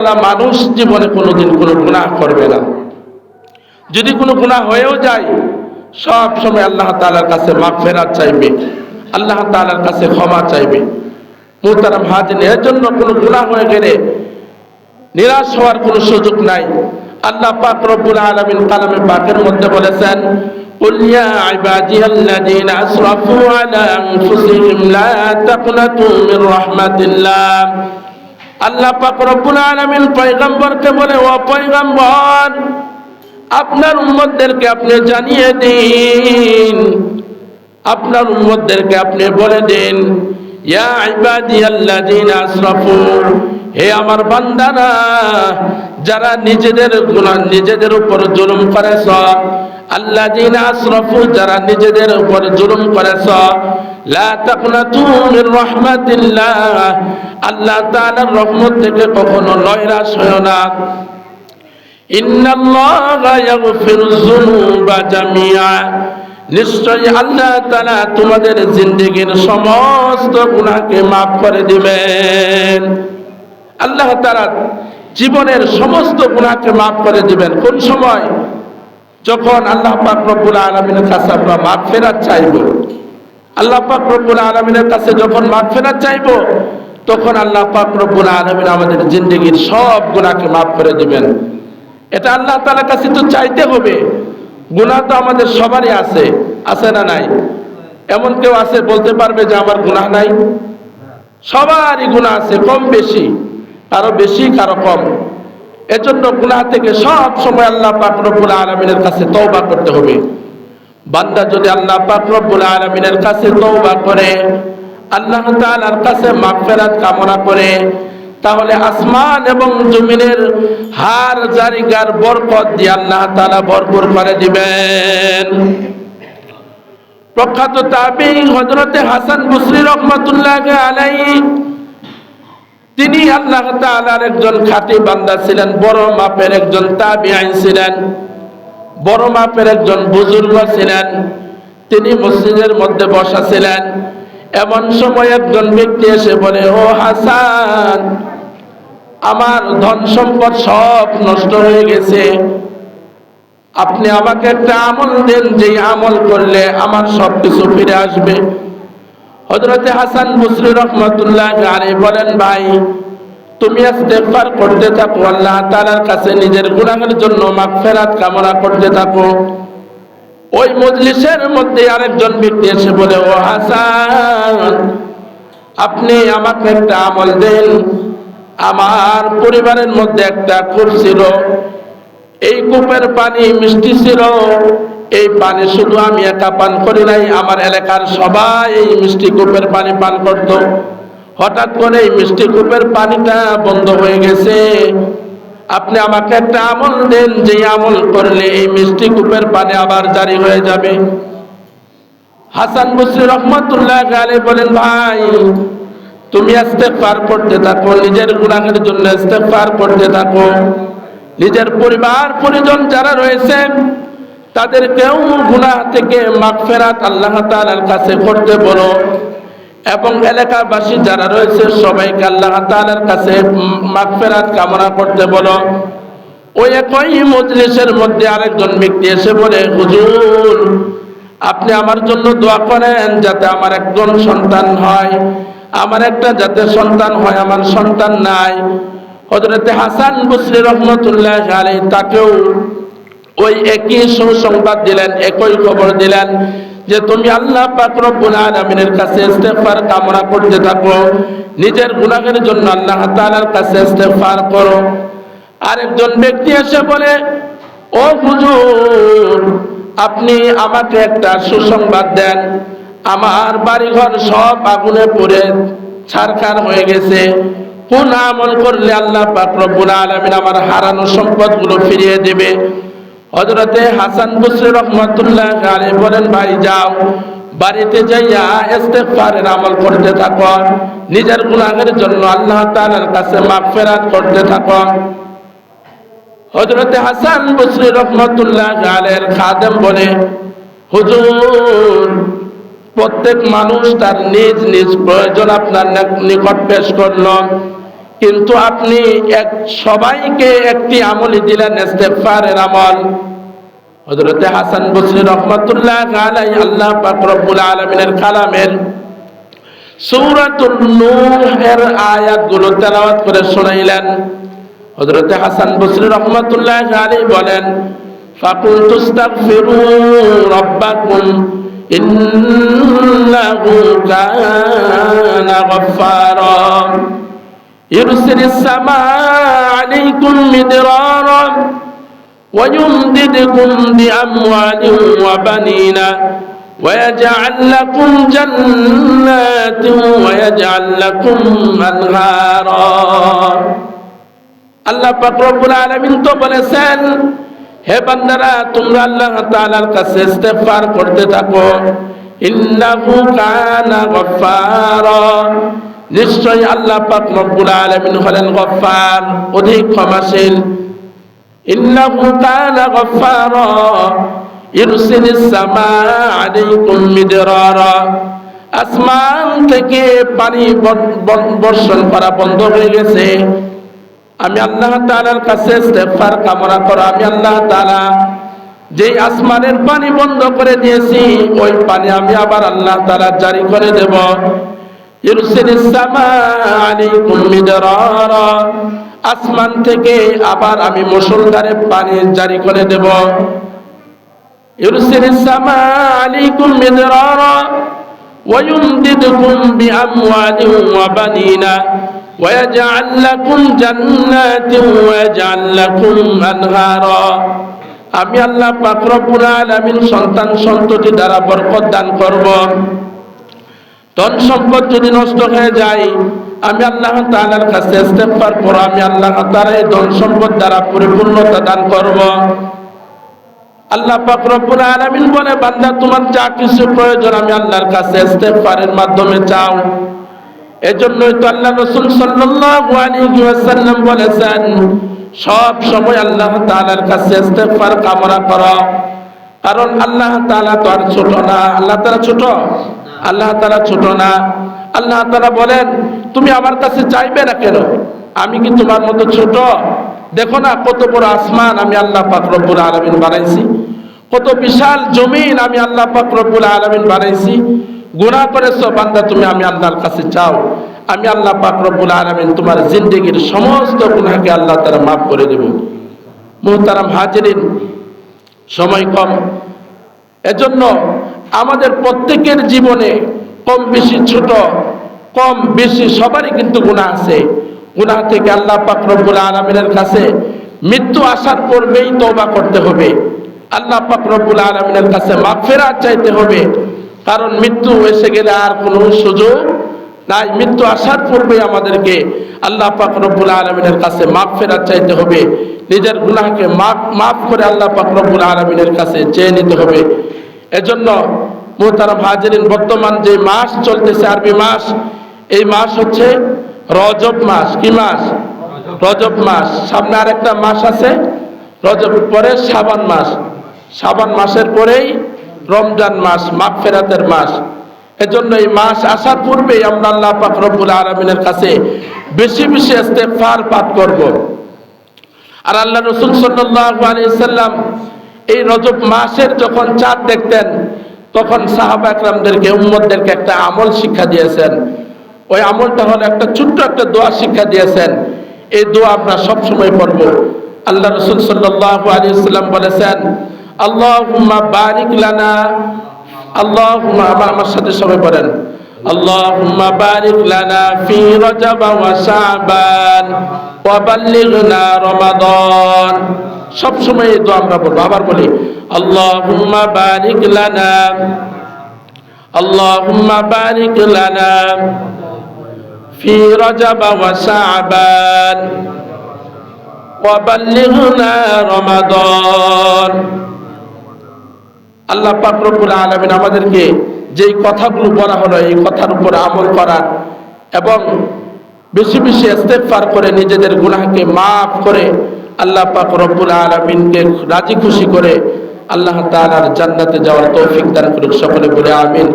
আল্লাহ মানুষ জীবনে কোনোদিন কোনো গুনাহ করবে না যদি কোনো গুনাহ হয়েও যায় সব সময় আল্লাহ তাআলার কাছে মাফ ফেরাত চাইবে আল্লাহ তাআলার কাছে ক্ষমা চাইবে মুহতারাম হাজিন এর জন্য কোনো গুনাহ হয়ে গেলে নিরাশ হওয়ার কোনো সুযোগ নাই আল্লাহ পাক রব্বুল আলামিন কালামে পাকের মধ্যে বলেছেন قل يا عبادي الذين أسرفوا على أنفسهم لا تقنطوا من رحمة الله আল্লাহ পাক রব্বুল আলামিন পয়গম্বরকে বলে, ও পয়গম্বর, আপনার উম্মতদেরকে আপনি জানিয়ে দিন। আপনার উম্মতদেরকে আপনি বলে দিন, ইয়া ইবাদিয়াল্লাযিনা আসরাফু, হে আমার বান্দারা, যারা নিজেদের গুনাহ নিজেদের উপর জুলুম করেছ, আল্লাযিনা আসরাফু, যারা নিজেদের উপর জুলুম করেছ আল্লাহ রহমত থেকে কখনো আল্লাহ তাআলা তোমাদের জিন্দেগীর সমস্ত গুনাহকে মাফ করে দিবেন। আল্লাহ তাআলা জীবনের সমস্ত গুনাহকে মাফ করে দিবেন। কোন সময়? যখন আল্লাহ পাক রব্বুল আলামিনের কাছে আমরা মাফ ফেরাত চাইব। আল্লাহ পাক রব্বুল আলামিনের কাছে যখন মাফ ফেরাত চাইব, তখন আল্লাহ পাক রব্বুল আলামিন আমাদের জিন্দেগীর সব গুনাহকে মাফ করে দিবেন। এটা আল্লাহ তাআলার কাছে তো চাইতে হবে। গুনাহ তো আমাদের সবারই আছে আছে না নাই? এমন কেউ আছে বলতে পারবে যে আমার গুনাহ নাই? সবারই গুনাহ আছে, কম বেশি, কারও বেশি, কারও কম। এজন্য গুনাহ থেকে সব সময় আল্লাহ পাক রব্বুল আলামিনের কাছে তওবা করতে হবে। বান্দা যদি আল্লাহ পাক রব্বুল আলামিনের কাছে তওবা করে, আল্লাহ তাআলার কাছে মাগফিরাত কামনা করে, তাহলে আসমান এবং জমিনের হার, জারিগার বরকত দিয়ে আল্লাহ তাআলা ভরপুর করে দিবেন। প্রখ্যাত তাবি হযরতে হাসান বসরি রহমাতুল্লাহ আলাইহি, তিনি আল্লাহ তাআলার একজন খাঁটি বান্দা ছিলেন, বড় মাপের একজন তাবিঈন ছিলেন। বড় মাপের একজন বুজুর্গ ছিলেন। তিনি মসজিদের মধ্যে বসা ছিলেন। এমন সময় একজন ব্যক্তি এসে বলে, ও হাসান, আমার ধন সম্পদ সব নষ্ট হয়ে গেছে। আপনি আমাকে একটা আমল দেন যে আমল করলে আমার সব কিছু ফিরে আসবে। হজরতে হাসান মুসরি রহমতুল্লাহ আলী বলেন, ভাই তুমি ইস্তেগফার করতে থাকো, আল্লাহ তাআলার কাছে নিজের গুনাহের জন্য মাগফিরাত কামনা করতে থাকো। ওই মজলিসের মধ্যে আরেকজন ব্যক্তি এসে বলে, ও হাসান, আপনি আমাকে একটা আমল দেন। আমার পরিবারের মধ্যে একটা কূপ ছিল। এই কূপের পানি মিষ্টি ছিল। এই পানি শুধু আমি একা পান করি নাই, আমার এলাকার সবাই এই মিষ্টি কূপের পানি পান করত। হঠাৎ করে এই মিষ্টি কূপের পানিটা বন্ধ হয়ে গেছে। আপনি আমাকে একটা আমল দেন যে আমল করলে এই মিষ্টি কূপের পানি আবার জারি হয়ে যাবে। হাসান বসরি রহমতুল্লাহ আলী বলেন, ভাই, তুমি ইস্তেগফার করতে থাকো, নিজের গুনাহের জন্য ইস্তেগফার করতে থাকো। নিজের পরিবার, পরিজন যারা রয়েছেন তাদের কেউ গুনাহ থেকে মাগফিরাত আল্লাহ তাআলার কাছে করতে বলো। এবং এলাকাবাসী যারা রয়েছে, সবাইকে আল্লাহ তাআলার কাছে মাগফিরাত কামনা করতে বলো। ওই একই মজলিসের মধ্যে আরেকজন ব্যক্তি এসে বলে, হুজুর, আপনি আমার জন্য দোয়া করেন যাতে আমার একজন সন্তান হয়। আমার একটা যাতে সন্তান হয়, আমার সন্তান নাই। হজরতে হাসান বসরি রহমতুল্লাহ আলী তাকেও ওই একই সুসংবাদ দিলেন, একই খবর দিলেন। যে তুমি আল্লাহ রব্বুল আলামিনের কাছে ইস্তেগফার কামনা করতে থাকো, নিজের গুনাহের জন্য আল্লাহ তাআলার কাছে ইস্তেগফার করো। আরেকজন ব্যক্তি এসে বলে, ও হুজুর, আপনি আমাকে একটা সুসংবাদ দেন। আমার বাড়িঘর সব আগুনে পড়ে ছারখার হয়ে গেছে। কোন আমল করলে আল্লাহ পাক রব্বুল আলামিন আমার হারানো সম্পদগুলো ফিরিয়ে দেবে? হযরতে হাসান বসরি রহমাতুল্লাহ আলাইহি বলেন, ভাই, যাও। বাড়িতে যাইয়া ইস্তেগফারের আমল করতে থাকো। নিজের গুনাহের জন্য আল্লাহ তাআলার কাছে মাগফিরাত করতে থাকো। হযরতে হাসান বসরি রহমাতুল্লাহ আলাইহির খাদেম বলে, হুজুর, প্রত্যেক মানুষ তার নিজ নিজ প্রয়োজন আপনার নিকট পেশ করল। কিন্তু আপনি এক, সবাইকে একটি আমলই দিলেন, ইস্তেগফারের আমল। হযরতে হাসান বসরি রহমাতুল্লাহ আলাইহি, আল্লাহ পাক রব্বুল আলামিনের কালামের সূরাতুন নূহের আয়াতগুলো তেলাওয়াত করে শোনাইলেন। হযরতে হাসান বসরি রহমাতুল্লাহ আলাইহি বলেন, ফাকুলতু ইস্তাগফিরু রাব্বাকুম, ইন্নাহু কানা গফফারা। يرسل السماء عليكم مدرارا ويمددكم بأموال وبنين ويجعل لكم جنات ويجعل لكم أنهارا আল্লাহ পাক রব্বুল আলামিন তো বলেছেন হে বান্দারা তোমরা আল্লাহ তাআলার কাছে ইস্তেগফার করতে থাকো ইন্নাহু কানা গফফারা নিশ্চয়ই আল্লাহ পাক রব্বুল আলামিন হলেন গফফার, অধিক ক্ষমাশীল। ইন্নাহু কানা গফফারা ইরসিলিস সামা আলাইকুম মিদরারা। আসমান থেকে পানি বর- বর- বর্ষণ করা বন্ধ হয়ে গেছে। আমি আল্লাহ তাআলার কাছে ইস্তেগফার কামনা করো, আমি আল্লাহ তাআলা যে আসমানের পানি বন্ধ করে দিয়েছি, ওই পানি আমি আবার আল্লাহ তাআলা জারি করে দেব। ইরসিলিস সামা আলাইকুম মিদরারা আসমান থেকে আবার আমি মুষলধারে পানি জারি করে দেব ইরসিলিস সামা আলাইকুম মিদরারা ويمددكم بأموال وبنين ويجعل لكم جنات ويجعل لكم أنهارا আমি আল্লাহ পাক রব্বুল আলামিন সন্তান সন্ততি দ্বারা বরকত দান করব ধন সম্পদ যদি নষ্ট হয়ে যায়, আমি আল্লাহ তাআলার কাছে ইস্তেগফার পর আমি আল্লাহ তাআলা এই ধন সম্পদ দ্বারা পরিপূর্ণতা দান করব। আল্লাহ পাক রব্বুল আলামিন বলে, বান্দা, তোমার যা কিছু প্রয়োজন আমি আল্লাহর কাছে ইস্তেগফারের মাধ্যমে চাও। এজন্যই তো আল্লাহ রাসূল সাল্লাল্লাহু আলাইহি ওয়াসাল্লাম বলেছেন, সব সময় আল্লাহ তাআলার কাছে ইস্তেগফার কামনা করো। কারণ আল্লাহ তাআলা তো আর ছোট না। আল্লাহ তাআলা ছোট? আল্লাহ তারা ছোট না। আল্লাহ তারা বলেন, তুমি আমার কাছে চাইবে না কেন? আমি কি তোমার মতো ছোট? দেখো না, কত বড় আসমান আমি আল্লাহ পাক রব্বুল আলামিন বানাইছি। কত বিশাল জমিন আমি আল্লাহ পাক রব্বুল আলামিন বানাইছি। গুনাহ করেছ, বান্দা, তুমি আমি আল্লাহর কাছে চাও। আমি আল্লাহ পাক রব্বুল আলামিন তোমার জিন্দগির সমস্ত গুনাহকে আল্লাহ তারা মাফ করে দেব। মুহতারাম হাজিরিন, সময় কম। এজন্য আমাদের প্রত্যেকের জীবনে কম বেশি ছোট, কম বেশি সবারই কিন্তু গুনাহ আছে। গুনাহ থেকে আল্লাহ পাক রব্বুল আলামিনের কাছে মৃত্যু আসার পূর্বেই তওবা করতে হবে। আল্লাহ পাক রব্বুল আলামিনের কাছে মাগফিরাত চাইতে হবে। কারণ মৃত্যু এসে গেলে আর কোনো সুযোগ নাই। মৃত্যু আসার পূর্বে আমাদেরকে আল্লাহ পাক রব্বুল আলামিনের কাছে মাগফিরাত চাইতে হবে। নিজের গুনাহকে মাফ মাফ করে আল্লাহ পাক রব্বুল আলামিনের কাছে চেয়ে নিতে হবে। এজন্য মুহতারাম হাজিরিন, বর্তমান যে মাস চলতেছে আরবি মাস, এই মাস হচ্ছে রজব মাস। কি মাস? রজব মাস। সামনে আরেকটা মাস আছে, রজব পরে শাবান মাস। শাবান মাসের পরেই রমজান মাস মাগফিরাতের মাস। এজন্য এই মাস আসার পূর্বেই আমরা আল্লাহ পাক রব্বুল আলামিনের কাছে বেশি বেশি ইস্তেগফার পাঠ করব। আর আল্লাহ রসুল সাল্লাল্লাহু আলাইহি সাল্লাম এই রজব মাসের যখন চাঁদ দেখতেন তখন সাহাবা একরামদেরকে উম্মতদেরকে একটা আমল শিক্ষা দিয়েছেন ওই আমলটা হলো একটা ছোট্ট একটা দোয়া শিক্ষা দিয়েছেন এই দোয়া আমরা সব সময় পড়ব আল্লাহ রসুল সাল্লাল্লাহু আলাইহি সাল্লাম বলেছেন আল্লাহুম্মা বারিক লানা আল্লাহুম্মা আমার আমার সাথে সবাই পড়েন اللهم بارك لنا في رجب وشعبان وبلغنا رمضان সব সময় এই দোয়া আমরা বলবো আবার বলি আল্লাহুম্মা বারিক লানা আল্লাহুম্মা বারিক লানা في رجب وشعبان وبلغنا رمضان আল্লাহ পাক রব্বুল আলামিন আমাদেরকে যেই কথাগুলো বলা হলো এই কথার উপর আমল করার এবং বেশি বেশি ইস্তেগফার করে নিজেদের গুনাহকে মাফ করে আল্লাহ পাক রব্বুল আলমিনকে রাজি খুশি করে আল্লাহ তালার জান্নাতে যাওয়ার তৌফিক দান করুক। সকলে বলে আমিন।